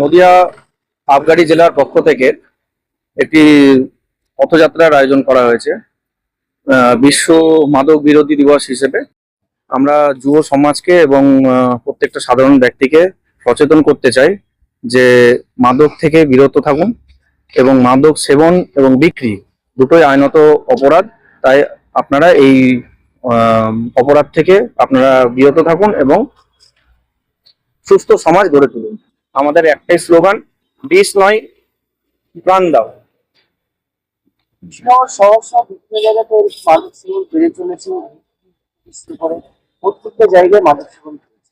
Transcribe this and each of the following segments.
নদিয়া আবগারি জেলার পক্ষ থেকে একটি পথযাত্রার আয়োজন করা হয়েছে। বিশ্ব মাদক বিরোধী দিবস হিসেবে আমরা যুব সমাজকে এবং প্রত্যেকটা সাধারণ ব্যক্তিকে সচেতন করতে চাই যে মাদক থেকে বিরত থাকুন এবং মাদক সেবন এবং বিক্রি দুটোই আইনত অপরাধ। তাই আপনারা এই অপরাধ থেকে আপনারা বিরত থাকুন এবং সুস্থ সমাজ গড়ে তুলুন। আমাদের একটাই স্লোগান বিষ নয় প্রাণ দাও। শহর শহর বিভিন্ন জায়গাতে মাদক সেবন বেড়ে চলেছে। করে প্রত্যেকটা জায়গায় মাদক সেবন চলছে।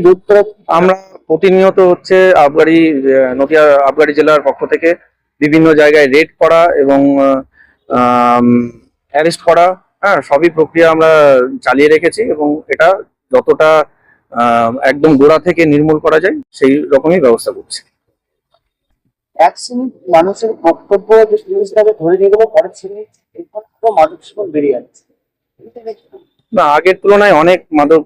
রোধ করা আমরা প্রতিনিয়ত হচ্ছে আবগারি নদিয়া আবগারি জেলার পক্ষ থেকে বিভিন্ন জায়গায় রেড করা এবং অ্যারেস্ট করা হ্যাঁ সবই প্রক্রিয়া আমরা চালিয়ে রেখেছি এবং এটা যতটা একদম গোড়া থেকে নির্মূল করা যায় সেই রকমই ব্যবস্থা করছি। এক শ্রেণির মানুষের বক্তব্য যে ধরে নিয়ে গেলে পরে ছেড়ে মাদক সেবন বেড়ে যাচ্ছে না আগের তুলনায় অনেক মাদক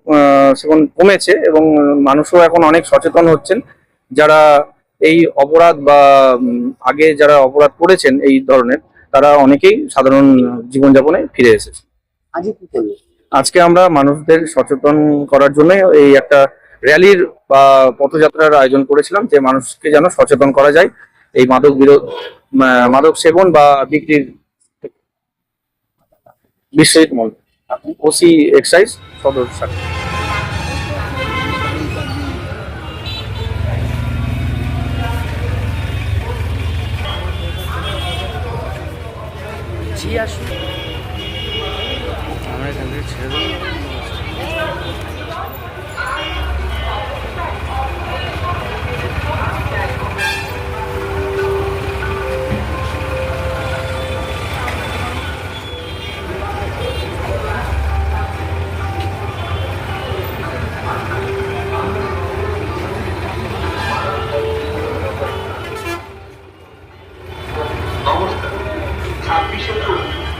সেবন কমেছে এবং মানুষও এখন অনেক সচেতন হচ্ছেন। যারা এই অপরাধ বা আগে যারা অপরাধ করেছেন এই ধরনের তারা অনেকেই সাধারণ জীবনযাপনে ফিরে এসেছে। আজকে কি করল আজকে আমরা মানুষদের সচেতন করার জন্য এই একটা র্যালির, বা পথযাত্রার আয়োজন করেছিলাম যে মানুষকে যেন সচেতন করা যায় এই মাদক বিরোধ মাদক সেবন বা বিক্রির। বিশ্বজিৎ মল ওসি এক্সাইজ সদর শাখা আমরা এখান থেকে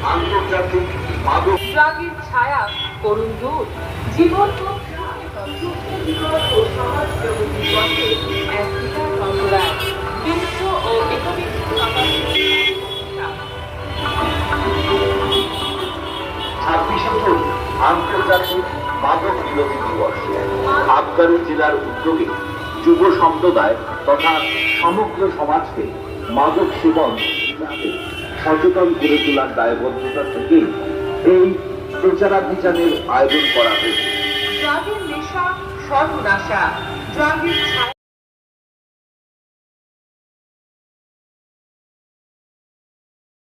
আন্তর্জাতিক মাদক রাগের ছায়া, করুণ দূর জীবন ছাব্বিশে আন্তর্জাতিক মাদক জেলার উদ্যোগে যুব সম্প্রদায় তথা সমগ্র সমাজকে মাদক সেবন সচেতন করে তোলার দায়বদ্ধতা থেকেই এই প্রচারাভিযানের আয়োজন করা হয়েছে। ড্রাগের নেশা সর্বনাশা। ড্রাগের